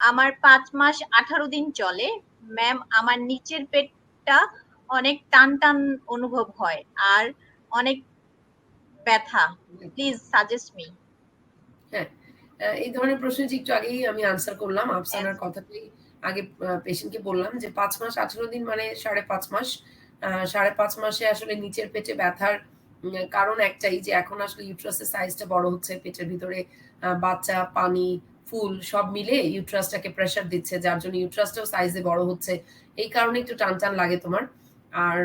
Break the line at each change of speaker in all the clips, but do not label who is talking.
আমার পাঁচ মাস আঠারো দিন চলে। ম্যাম আমার নিচের পেটটা অনেক টান টান অনুভব হয় আর অনেক ব্যথা। প্লিজ সাজেস্ট মি
আহ, এই ধরনের প্রশ্ন যে একটু আগেই আমি আনসার করলাম আফসানার কথাটাই আগে পেশেন্টকে বললাম যে পাঁচ মাস আঠারো দিন মানে সাড়ে পাঁচ মাস। সাড়ে পাঁচ মাসে আসলে নিচের পেটে ব্যথার কারণ একটাই যে এখন আসলে ইউট্রাসের সাইজটা বড় হচ্ছে পেটের ভিতরে বাচ্চা পানি ফুল সব মিলে ইউট্রাসটাকে প্রেসার দিচ্ছে, যার জন্য ইউট্রাসটাও সাইজে বড় হচ্ছে। এই কারণে একটু টান টান লাগে তোমার। আর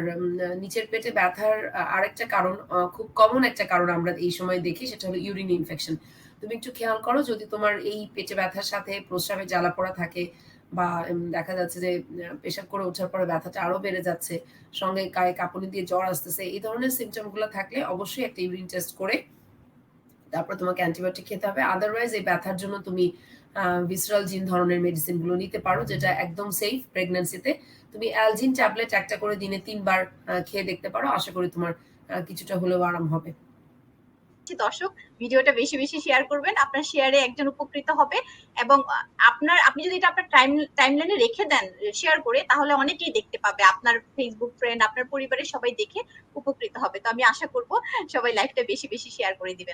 নিচের পেটে ব্যথার আরেকটা কারণ খুব কমন একটা কারণ আমরা এই সময় দেখি, সেটা হলো ইউরিন ইনফেকশন তুমি একটু খেয়াল করো, যদি তোমার এই পেটে ব্যথার সাথে প্রস্রাবে জ্বালা পড়া থাকে বা দেখা যাচ্ছে যে পেশাব করে ওঠার পরে ব্যথাটা আরও বেড়ে যাচ্ছে, সঙ্গে গায়ে কাঁপুনি দিয়ে জ্বর আসতেছে, এই ধরনের সিমটমগুলো থাকলে অবশ্যই একটা ইউরিন টেস্ট করে তারপর তোমাকে অ্যান্টিবায়োটিক খেতে হবে। আদারওয়াইজ এই ব্যথার জন্য তুমি ভিসরাল জিন ধরনের মেডিসিনগুলো নিতে পারো, যেটা একদম সেফ প্রেগন্যান্সিতে তুমি অ্যালজিন ট্যাবলেট একটা করে দিনে তিনবার খেয়ে দেখতে পারো। আশা করি তোমার কিছুটা হলেও আরাম হবে।
দর্শক, ভিডিওটা বেশি বেশি শেয়ার করবেন। আপনার শেয়ারে একজন উপকৃত হবে এবং আপনার, আপনি যদি এটা আপনার টাইম টাইমলাইনে রেখে দেন শেয়ার করে, তাহলে অনেকেই দেখতে পাবে। আপনার ফেসবুক ফ্রেন্ড আপনার পরিবারের সবাই দেখে উপকৃত হবে। তো আমি আশা করব সবাই লাইভটা বেশি বেশি শেয়ার করে দিবেন।